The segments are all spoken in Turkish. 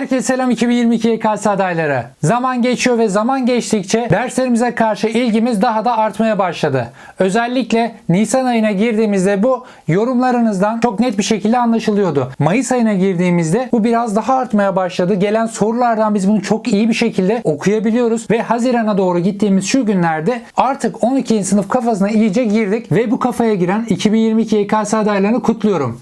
Herkese selam 2022 YKS adayları. Zaman geçiyor ve zaman geçtikçe derslerimize karşı ilgimiz daha da artmaya başladı. Özellikle Nisan ayına girdiğimizde bu yorumlarınızdan çok net bir şekilde anlaşılıyordu. Mayıs ayına girdiğimizde bu biraz daha artmaya başladı. Gelen sorulardan biz bunu çok iyi bir şekilde okuyabiliyoruz ve Haziran'a doğru gittiğimiz şu günlerde artık 12. sınıf kafasına iyice girdik ve bu kafaya giren 2022 YKS adaylarını kutluyorum.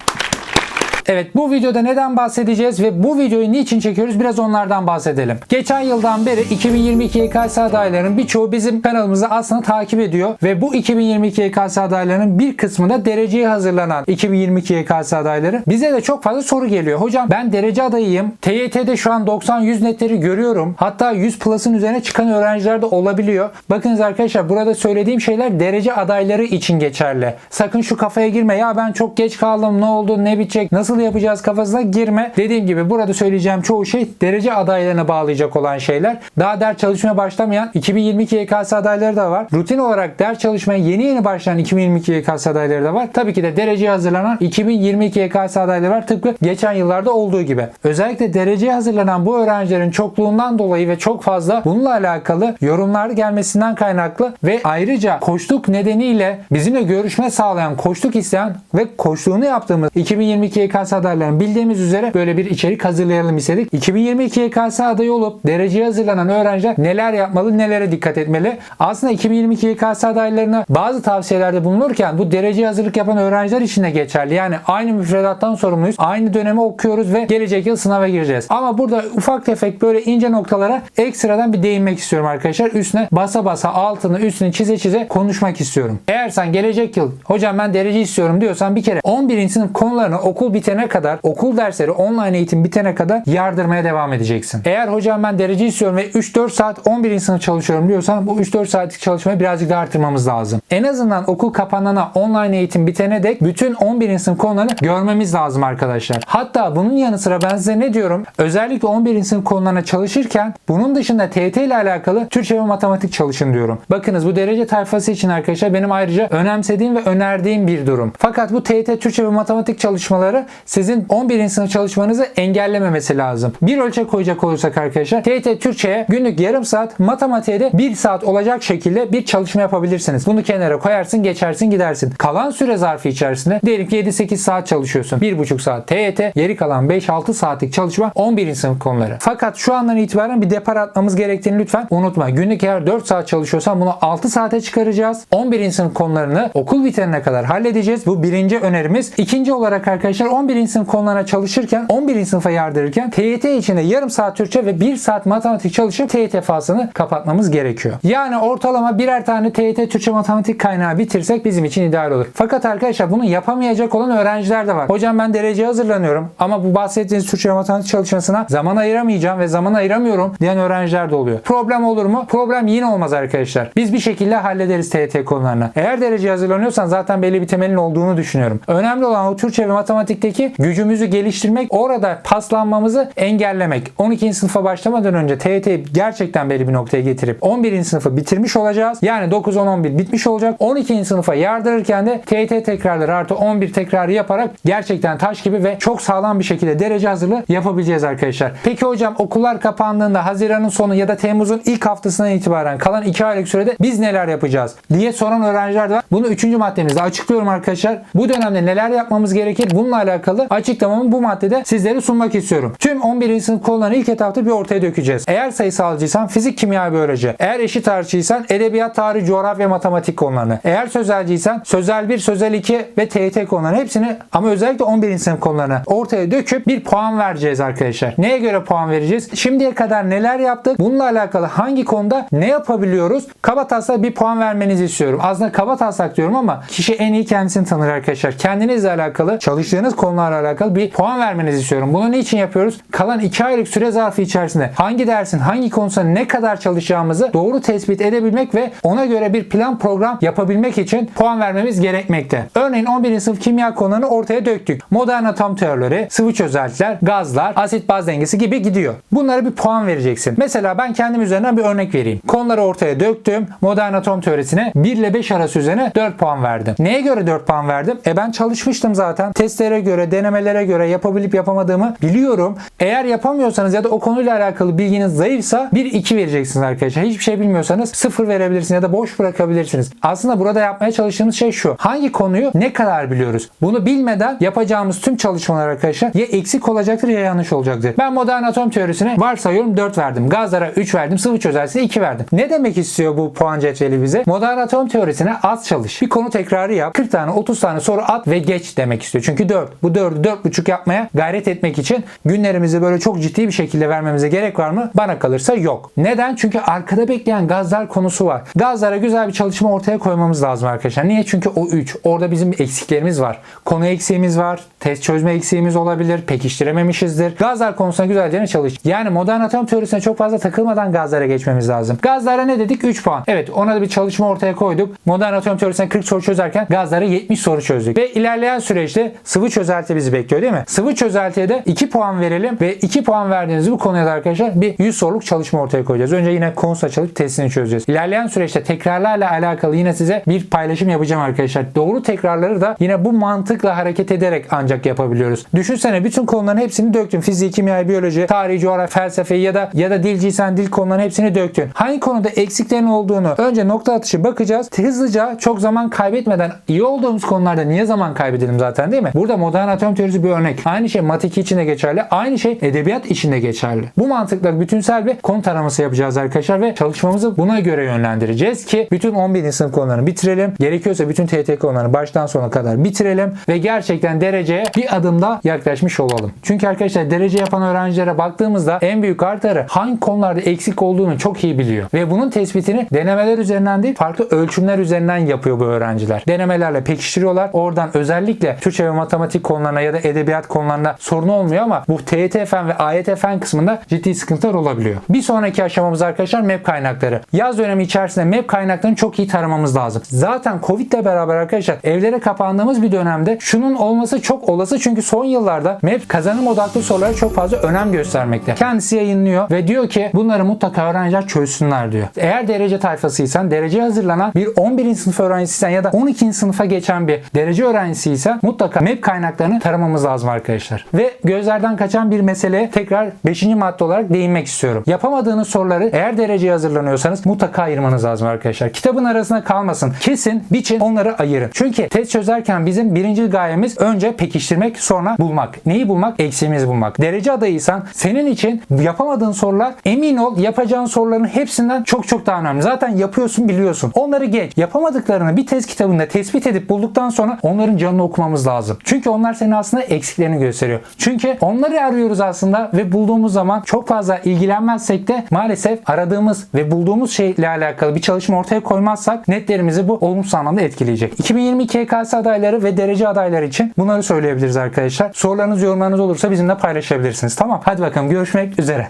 Evet bu videoda neden bahsedeceğiz ve bu videoyu niçin çekiyoruz biraz onlardan bahsedelim. Geçen yıldan beri 2022 YKS adaylarının birçoğu bizim kanalımızı aslında takip ediyor ve bu 2022 YKS adaylarının bir kısmında dereceye hazırlanan 2022 YKS adayları bize de çok fazla soru geliyor. Hocam ben derece adayıyım. TYT'de şu an 90-100 netleri görüyorum. Hatta 100 plus'ın üzerine çıkan öğrenciler de olabiliyor. Bakınız arkadaşlar burada söylediğim şeyler derece adayları için geçerli. Sakın şu kafaya girme ya ben çok geç kaldım ne oldu ne bitecek nasıl yapacağız kafasına girme. Dediğim gibi burada söyleyeceğim çoğu şey derece adaylarına bağlayacak olan şeyler. Daha ders çalışmaya başlamayan 2022 YKS adayları da var. Rutin olarak ders çalışmaya yeni yeni başlayan 2022 YKS adayları da var. Tabii ki de dereceye hazırlanan 2022 YKS adayları var. Tıpkı geçen yıllarda olduğu gibi. Özellikle dereceye hazırlanan bu öğrencilerin çokluğundan dolayı ve çok fazla bununla alakalı yorumlar gelmesinden kaynaklı ve ayrıca koçluk nedeniyle bizimle görüşme sağlayan, koçluk isteyen ve koçluğunu yaptığımız 2022 YKS adaylarının bildiğimiz üzere böyle bir içerik hazırlayalım istedik. 2022 YKS adayı olup dereceye hazırlanan öğrenciler neler yapmalı, nelere dikkat etmeli? Aslında 2022 YKS adaylarına bazı tavsiyelerde bulunurken bu dereceye hazırlık yapan öğrenciler için de geçerli. Yani aynı müfredattan sorumluyuz. Aynı dönemi okuyoruz ve gelecek yıl sınava gireceğiz. Ama burada ufak tefek böyle ince noktalara ekstradan bir değinmek istiyorum arkadaşlar. Üstüne basa basa altını üstünü çize çize konuşmak istiyorum. Eğer sen gelecek yıl hocam ben derece istiyorum diyorsan bir kere 11. sınıf konularını okul bitene kadar okul dersleri online eğitim bitene kadar yardırmaya devam edeceksin. Eğer hocam ben derece istiyorum ve 3-4 saat 11. sınıf çalışıyorum diyorsan bu 3-4 saatlik çalışmayı birazcık daha artırmamız lazım. En azından okul kapanana online eğitim bitene dek bütün 11. sınıf konularını görmemiz lazım arkadaşlar. Hatta bunun yanı sıra ben size ne diyorum? Özellikle 11. sınıf konularına çalışırken bunun dışında TYT ile alakalı Türkçe ve matematik çalışın diyorum. Bakınız bu derece tayfası için arkadaşlar benim ayrıca önemsediğim ve önerdiğim bir durum. Fakat bu TYT Türkçe ve matematik çalışmaları sizin 11. sınıf çalışmanızı engellememesi lazım. Bir ölçek koyacak olursak arkadaşlar TYT Türkçe'ye günlük yarım saat, matematiğe de 1 saat olacak şekilde bir çalışma yapabilirsiniz. Bunu kenara koyarsın, geçersin, gidersin. Kalan süre zarfı içerisinde diyelim ki 7-8 saat çalışıyorsun. 1,5 saat TYT, geri kalan 5-6 saatlik çalışma 11. sınıf konuları. Fakat şu andan itibaren bir depar atmamız gerektiğini lütfen unutma. Günlük eğer 4 saat çalışıyorsan bunu 6 saate çıkaracağız. 11. sınıf konularını okul biterine kadar halledeceğiz. Bu birinci önerimiz. İkinci olarak arkadaşlar 11. sınıf konularına çalışırken 11. sınıfa yardırırken TYT içinde yarım saat Türkçe ve 1 saat matematik çalışıp TYT faslını kapatmamız gerekiyor. Yani ortalama birer tane TYT Türkçe matematik kaynağı bitirsek bizim için ideal olur. Fakat arkadaşlar bunu yapamayacak olan öğrenciler de var. Hocam ben dereceye hazırlanıyorum ama bu bahsettiğiniz Türkçe matematik çalışmasına zaman ayıramayacağım ve zaman ayıramıyorum diyen öğrenciler de oluyor. Problem olur mu? Problem yine olmaz arkadaşlar. Biz bir şekilde hallederiz TYT konularını. Eğer dereceye hazırlanıyorsan zaten belli bir temelin olduğunu düşünüyorum. Önemli olan o Türkçe ve matematikteki gücümüzü geliştirmek, orada paslanmamızı engellemek. 12. sınıfa başlamadan önce TYT'yi gerçekten belli bir noktaya getirip 11. sınıfı bitirmiş olacağız. Yani 9, 10, 11 bitmiş olacak. 12. sınıfa yardırırken de TYT tekrarları artı 11 tekrarı yaparak gerçekten taş gibi ve çok sağlam bir şekilde derece hazırlığı yapabileceğiz arkadaşlar. Peki hocam okullar kapandığında Haziran'ın sonu ya da Temmuz'un ilk haftasından itibaren kalan 2 aylık sürede biz neler yapacağız diye soran öğrenciler de var. Bunu 3. maddemizde açıklıyorum arkadaşlar. Bu dönemde neler yapmamız gerekir bununla alakalı açıklamamı bu maddede sizlere sunmak istiyorum. Tüm 11. sınıf konularını ilk etapta bir ortaya dökeceğiz. Eğer sayısalcıysan fizik, kimya, biyoloji. Eğer eşit tarihçiysen edebiyat, tarih, coğrafya, matematik konularını. Eğer sözelciysen sözel 1, sözel 2 ve TYT konularını hepsini ama özellikle 11. sınıf konularını ortaya döküp bir puan vereceğiz arkadaşlar. Neye göre puan vereceğiz? Şimdiye kadar neler yaptık? Bununla alakalı hangi konuda ne yapabiliyoruz? Kaba taslak bir puan vermenizi istiyorum. Aslında kaba taslak diyorum ama kişi en iyi kendisini tanır arkadaşlar. Kendinizle alakalı, çalıştığınız konularla alakalı bir puan vermenizi istiyorum. Bunu niçin yapıyoruz? Kalan 2 aylık süre zarfı içerisinde hangi dersin, hangi konusunda ne kadar çalışacağımızı doğru tespit edebilmek ve ona göre bir plan program yapabilmek için puan vermemiz gerekmekte. Örneğin 11. sınıf kimya konularını ortaya döktük. Modern atom teorileri, sıvı çözeltiler, gazlar, asit baz dengesi gibi gidiyor. Bunlara bir puan vereceksin. Mesela ben kendim üzerinden bir örnek vereyim. Konuları ortaya döktüm. Modern atom teorisine 1 ile 5 arası üzerine 4 puan verdim. Neye göre 4 puan verdim. E ben çalışmıştım zaten. Testlere göre, denemelere göre yapabilip yapamadığımı biliyorum. Eğer yapamıyorsanız ya da o konuyla alakalı bilginiz zayıfsa 1-2 vereceksiniz arkadaşlar. Hiçbir şey bilmiyorsanız 0 verebilirsiniz ya da boş bırakabilirsiniz. Aslında burada yapmaya çalıştığımız şey şu. Hangi konuyu ne kadar biliyoruz? Bunu bilmeden yapacağımız tüm çalışmalar arkadaşlar ya eksik olacaktır ya yanlış olacaktır. Ben modern atom teorisine varsayıyorum 4 verdim. Gazlara 3 verdim. Sıvı çözeltisine 2 verdim. Ne demek istiyor bu puan cetveli bize? Modern atom teorisine az çalış. Bir konu tekrarı yap. 40 tane 30 tane soru at ve geç demek istiyor. Çünkü 4. Bu 4'ü 4,5 yapmaya gayret etmek için günlerimizi böyle çok ciddi bir şekilde vermemize gerek var mı? Bana kalırsa yok. Neden? Çünkü arkada bekleyen gazlar konusu var. Gazlara güzel bir çalışma ortaya koymamız lazım arkadaşlar. Niye? Çünkü o 3. Orada bizim eksiklerimiz var. Konu eksiğimiz var. Test çözme eksiğimiz olabilir. Pekiştirememişizdir. Gazlar konusunda güzelce çalış. Yani modern atom teorisine çok fazla takılmadan gazlara geçmemiz lazım. Gazlara ne dedik? 3 puan. Evet ona da bir çalışma ortaya koyduk. Modern atom teorisine 40 soru çözerken gazlara 70 soru çözdük. Ve ilerleyen süreçte sıvı çözelti bizi bekliyor değil mi? Sıvı çözeltiye de 2 puan verelim ve 2 puan verdiğiniz bu konuya da arkadaşlar bir 100 soruluk çalışma ortaya koyacağız. Önce yine konusla çalışıp testini çözeceğiz. İlerleyen süreçte tekrarlarla alakalı yine size bir paylaşım yapacağım arkadaşlar. Doğru tekrarları da yine bu mantıkla hareket ederek ancak yapabiliyoruz. Düşünsene bütün konuların hepsini döktün. Fizik, kimya, biyoloji, tarih, coğrafya, felsefe ya da ya da dilciysen dil konularının hepsini döktün. Hangi konuda eksiklerin olduğunu önce nokta atışı bakacağız. Hızlıca çok zaman kaybetmeden iyi olduğumuz konularda niye zaman kaybedelim zaten değil mi? Burada modern atom teorisi bir örnek. Aynı şey matematik için de geçerli. Aynı şey edebiyat için de geçerli. Bu mantıkla bütünsel bir konu taraması yapacağız arkadaşlar ve çalışmamızı buna göre yönlendireceğiz ki bütün 11. sınıf konularını bitirelim. Gerekiyorsa bütün TYT konularını baştan sona kadar bitirelim ve gerçekten dereceye bir adım daha yaklaşmış olalım. Çünkü arkadaşlar derece yapan öğrencilere baktığımızda en büyük artıları hangi konularda eksik olduğunu çok iyi biliyor. Ve bunun tespitini denemeler üzerinden değil farklı ölçümler üzerinden yapıyor bu öğrenciler. Denemelerle pekiştiriyorlar. Oradan özellikle Türkçe ve matematik konularına ya da edebiyat konularına sorun olmuyor ama bu TYT fen ve AYT fen kısmında ciddi sıkıntılar olabiliyor. Bir sonraki aşamamız arkadaşlar map kaynakları. Yaz dönemi içerisinde map kaynaklarını çok iyi taramamız lazım. Zaten Covid ile beraber arkadaşlar evlere kapandığımız bir dönemde şunun olması çok olası çünkü son yıllarda map kazanım odaklı sorulara çok fazla önem göstermekte. Kendisi yayınlıyor ve diyor ki bunları mutlaka öğrenciler çözsünler diyor. Eğer derece tayfasıysan, dereceye hazırlanan bir 11. sınıf öğrencisiysen ya da 12. sınıfa geçen bir derece öğrencisiysen mutlaka map kaynaklarını taramamız lazım arkadaşlar. Ve gözlerden kaçan bir meseleye tekrar 5. madde olarak değinmek istiyorum. Yapamadığınız soruları eğer dereceye hazırlanıyorsanız mutlaka ayırmanız lazım arkadaşlar. Kitabın arasında kalmasın. Kesin, biçin, onları ayırın. Çünkü test çözerken bizim birinci gayemiz önce pekiştirmek, sonra bulmak. Neyi bulmak? Eksiğimizi bulmak. Derece adayıysan senin için yapamadığın sorular emin ol yapacağın soruların hepsinden çok çok daha önemli. Zaten yapıyorsun biliyorsun. Onları geç. Yapamadıklarını bir test kitabında tespit edip bulduktan sonra onların canını okumamız lazım. Çünkü onlar senin aslında eksiklerini gösteriyor. Çünkü onları arıyoruz aslında ve bulduğumuz zaman çok fazla ilgilenmezsek de maalesef aradığımız ve bulduğumuz şeyle alakalı bir çalışma ortaya koymazsak netlerimizi bu olumsuz anlamda etkileyecek. 2022 YKS adayları ve derece adayları için bunları söyleyebiliriz arkadaşlar. Sorularınız, yorumlarınız olursa bizimle paylaşabilirsiniz. Tamam. Hadi bakalım görüşmek üzere.